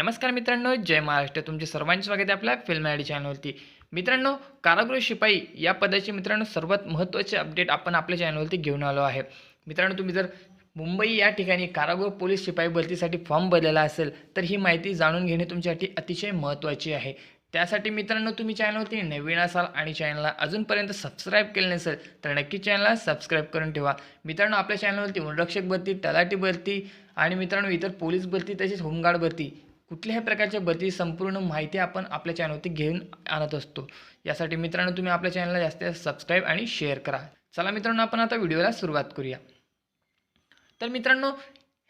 नमस्कार मित्रांनो जय महाराष्ट्र. तुमचे सर्वांचे स्वागत आहे आपल्या फिल्म आयडी चॅनलवरती. मित्रांनो कारागृह शिपाई या पदाचे मित्रांनो सर्वात महत्त्वाचे अपडेट आपण आपल्या चॅनलवरती घेऊन आलो आहे. मित्रांनो तुम्ही जर मुंबई या ठिकाणी कारागृह पोलीस शिपाई भरतीसाठी फॉर्म भरलेला असेल तर ही माहिती जाणून घेणे तुमच्यासाठी अतिशय महत्त्वाची आहे. त्यासाठी मित्रांनो तुम्ही चॅनलवरती नवीन असाल आणि चॅनलला अजूनपर्यंत सबस्क्राईब केले नसेल तर नक्की चॅनलला सबस्क्राईब करून ठेवा. मित्रांनो आपल्या चॅनलवरती वनरक्षक भरती तलाठी भरती आणि मित्रांनो इतर पोलीस भरती तसेच होमगार्ड भरती कुठल्याही प्रकारच्या बदली संपूर्ण माहिती आपण आपल्या चॅनलवरती घेऊन आणत असतो. यासाठी मित्रांनो तुम्ही आपल्या चॅनलला जास्त सबस्क्राईब आणि शेअर करा. चला मित्रांनो आपण आता व्हिडिओला सुरुवात करूया. तर मित्रांनो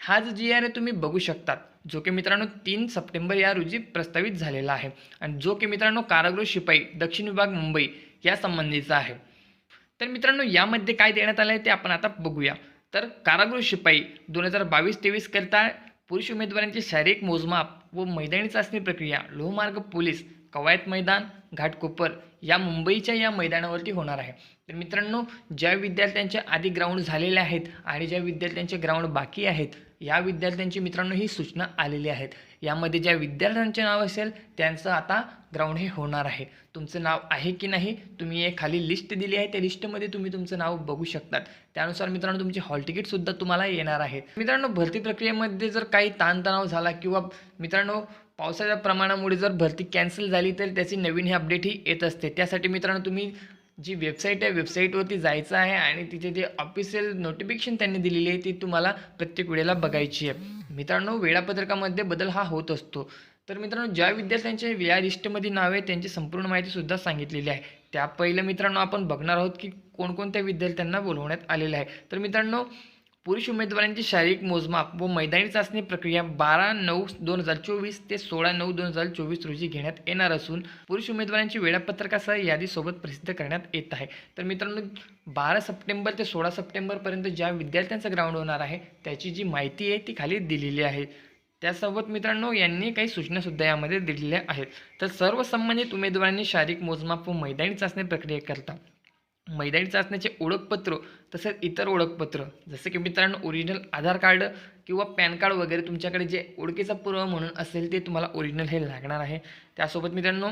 हा जो जी आर तुम्ही बघू शकतात. जो की मित्रांनो तीन सप्टेंबर या रोजी प्रस्तावित झालेला आहे. आणि जो की मित्रांनो कारागृह शिपाई दक्षिण विभाग मुंबई या संबंधीचा आहे. तर मित्रांनो यामध्ये काय देण्यात आलं आहे ते आपण आता बघूया. तर कारागृह शिपाई दोन हजार बावीस तेवीसकरिता पुरुष उमेदवारांचे शारीरिक मोजमाप व मैदानी चाचणी प्रक्रिया लोहमार्ग पोलीस कवायत मैदान घाटकोपर या मुंबईच्या या मैदानावरती होणार आहे. तर मित्रांनो ज्या विद्यार्थ्यांच्या आधी ग्राउंड झालेले आहेत आणि ज्या विद्यार्थ्यांचे ग्राउंड बाकी आहेत या विद्यार्थ्यांची मित्रांनो ही सूचना आलेली आहेत. यामध्ये ज्या विद्यार्थ्यांचे नाव असेल त्यांचं आता ग्राउंड हे होणार आहे. तुमचं नाव आहे की नाही तुम्ही एक खाली लिस्ट दिली आहे. त्या लिस्टमध्ये तुम्ही तुमचं नाव बघू शकतात. त्यानुसार मित्रांनो तुमची हॉल तिकीटसुद्धा तुम्हाला येणार आहे. मित्रांनो भरती प्रक्रियेमध्ये जर काही ताणतणाव झाला किंवा मित्रांनो पावसाच्या प्रमाणामुळे जर भरती कॅन्सल झाली तर त्याची नवीन ही अपडेट ही येत असते. त्यासाठी मित्रांनो तुम्ही जी वेबसाईट आहे वेबसाईटवरती जायचं आहे आणि तिथे जे ऑफिशियल नोटिफिकेशन त्यांनी दिलेली आहे ती तुम्हाला प्रत्येक वेळेला बघायची आहे. मित्रांनो वेळापत्रकामध्ये बदल हा होत असतो. तर मित्रांनो ज्या विद्यार्थ्यांचे या लिस्टमध्ये नाव आहे त्यांची संपूर्ण माहितीसुद्धा सांगितलेली आहे. त्या पहिलं मित्रांनो आपण बघणार आहोत की कोणकोणत्या विद्यार्थ्यांना बोलवण्यात आलेलं आहे. तर मित्रांनो पुरुष उमेदवारांची शारीरिक मोजमाप व मैदानी चाचणी प्रक्रिया बारा नऊ दोन हजार चोवीस ते सोळा नऊ दोन हजार चोवीस रोजी घेण्यात येणार असून पुरुष उमेदवारांची वेळापत्रकासह यादीसोबत प्रसिद्ध करण्यात येत आहे. तर मित्रांनो बारा सप्टेंबर ते सोळा सप्टेंबरपर्यंत ज्या विद्यार्थ्यांचं ग्राउंड होणार आहे त्याची जी माहिती आहे ती खाली दिलेली आहे. त्यासोबत मित्रांनो यांनी काही सूचनासुद्धा यामध्ये दिलेल्या आहेत. तर सर्व संबंधित उमेदवारांनी शारीरिक मोजमाप व मैदानी चाचणी प्रक्रियेकरता मैदानी चाचण्याचे ओळखपत्र तसेच इतर ओळखपत्र. जसे की मित्रांनो ओरिजिनल आधार कार्ड किंवा पॅन कार्ड वगैरे तुमच्याकडे जे ओळखीचा पुरावा म्हणून असेल ते तुम्हाला ओरिजिनल हे लागणार आहे. त्यासोबत मित्रांनो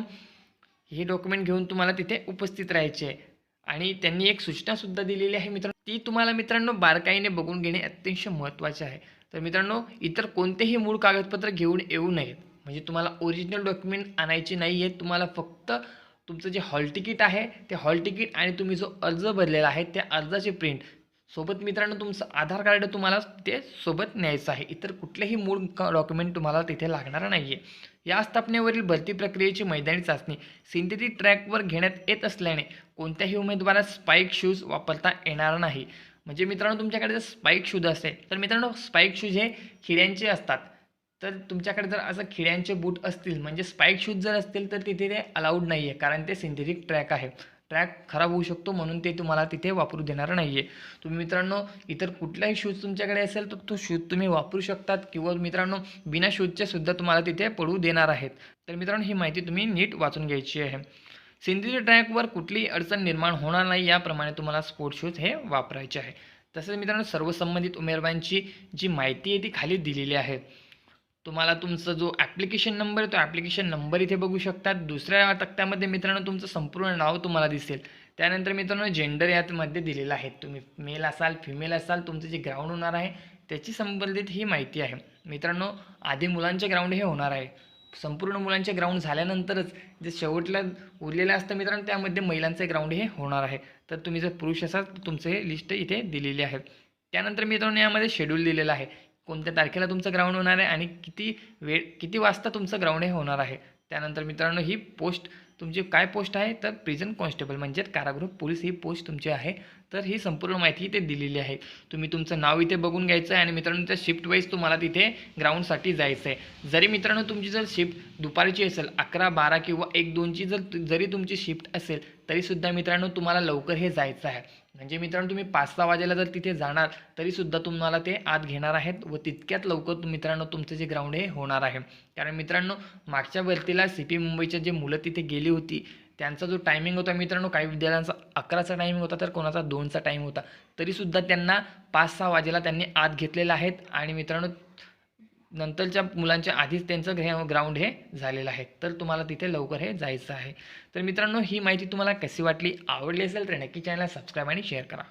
हे डॉक्युमेंट घेऊन तुम्हाला तिथे उपस्थित राहायचे आहे. आणि त्यांनी एक सूचनासुद्धा दिलेली आहे मित्रांनो. ती तुम्हाला मित्रांनो बारकाईने बघून घेणे अत्यंत महत्त्वाचे आहे. तर मित्रांनो इतर कोणतेही मूळ कागदपत्र घेऊन येऊ नयेत. म्हणजे तुम्हाला ओरिजिनल डॉक्युमेंट आणायची नाही आहेत तुम्हाला फक्त तुमचं जे हॉल तिकीट आहे ते हॉल तिकीट आणि तुम्ही जो अर्ज भरलेला आहे त्या अर्जाची प्रिंट सोबत मित्रांनो तुमचं आधार कार्ड तुम्हाला ते सोबत न्यायचं आहे. इतर कुठलेही मूळ डॉक्युमेंट तुम्हाला तिथे लागणार नाही आहे या स्थापनेवरील भरती प्रक्रियेची मैदानी चाचणी सिंथेटिक ट्रॅकवर घेण्यात येत असल्याने कोणत्याही उमेदवारास स्पाईक शूज वापरता येणार नाही. म्हणजे मित्रांनो तुमच्याकडे जर स्पाईक शूज असेल तर मित्रांनो स्पाईक शूज हे खिड्यांचे असतात. तर तुमच्याकडे जर असं खिड्यांचे बूट असतील म्हणजे स्पाईक शूज जर असतील तर तिथे ते अलाउड नाही आहे कारण ते सिंथेटिक ट्रॅक आहे. ट्रॅक खराब होऊ शकतो म्हणून ते तुम्हाला तिथे वापरू देणार नाही आहे तुम्ही मित्रांनो इतर कुठलाही शूज तुमच्याकडे असेल तर तो शूज तुम्ही वापरू शकतात किंवा मित्रांनो बिना शूजचे सुद्धा तुम्हाला तिथे पडू देणार आहेत. तर मित्रांनो ही माहिती तुम्ही नीट वाचून घ्यायची आहे. सिंथेटिक ट्रॅकवर कुठलीही अडचण निर्माण होणार नाही याप्रमाणे तुम्हाला स्पोर्ट्स शूज हे वापरायचे आहे. तसेच मित्रांनो सर्व संबंधित उमेदवारांची जी माहिती आहे ती खाली दिलेली आहे. तुम्हाला तुमचा जो ॲप्लिकेशन नंबर आहे तो ॲप्लिकेशन नंबर इथे बघू शकतात. दुसऱ्या तक्त्यामध्ये मित्रांनो तुमचं संपूर्ण नाव तुम्हाला दिसेल. त्यानंतर मित्रांनो जेंडर यामध्ये दिलेलं आहे. तुम्ही मेल असाल फिमेल असाल तुमचं जे ग्राउंड होणार आहे त्याची संबंधित ही माहिती आहे. मित्रांनो आधी मुलांचे ग्राउंड हे होणार आहे. संपूर्ण मुलांचे ग्राउंड झाल्यानंतरच जे शेवटला उरलेलं असतं मित्रांनो त्यामध्ये महिलांचे ग्राउंड हे होणार आहे. तर तुम्ही जर पुरुष असाल तर तुमचं हे लिस्ट इथे दिलेली आहे. त्यानंतर मित्रांनो यामध्ये शेड्यूल दिलेलं आहे. कोणत्या तारखेला तुमचं ग्राउंड होणार आहे आणि किती वेळ किती वाजता तुमचं ग्राउंड हे होणार आहे? त्यानंतर मित्रांनो ही पोस्ट तुमची काय पोस्ट आहे? तर प्रिझन कॉन्स्टेबल म्हणजेच कारागृह पोलीस ही पोस्ट तुमची आहे. तर ही संपूर्ण माहिती इथे दिलेली आहे. तुम्ही तुमचं नाव इथे बघून घ्यायचं आहे आणि मित्रांनो त्या शिफ्ट वाईज तुम्हाला तिथे ग्राउंडसाठी जायचं आहे जरी मित्रांनो तुमची जर शिफ्ट दुपारची असेल अकरा बारा किंवा एक दोनची जर जरी तुमची शिफ्ट असेल तरीसुद्धा मित्रांनो तुम्हाला लवकर हे जायचं आहे. म्हणजे मित्रांनो तुम्ही पाच सहा वाजेला जर तिथे जाणार तरीसुद्धा तुम्हाला ते आत घेणार आहेत व तितक्यात लवकर मित्रांनो तुमचं जे ग्राउंड हे होणार आहे. कारण मित्रांनो मागच्या भरतीला सी पी मुंबईच्या जे मुलं तिथे गेली होती त्यांचा जो टायमिंग होता मित्रांनो काही विद्यार्थ्यांचा अकराचा टायमिंग होता तर कोणाचा दोनचा टाईम होता. तरीसुद्धा त्यांना पाच सहा वाजेला त्यांनी आत घेतलेला आहेत आणि मित्रांनो नंतरच्या मुलांच्या आधीच त्यांचं ग्रे ग्राउंड हे झालेलं आहे. तर तुम्हाला तिथे लवकर हे जायचं आहे. तर मित्रांनो ही माहिती तुम्हाला कशी वाटली आवडली असेल तर नक्की चॅनलला सबस्क्राईब आणि शेअर करा.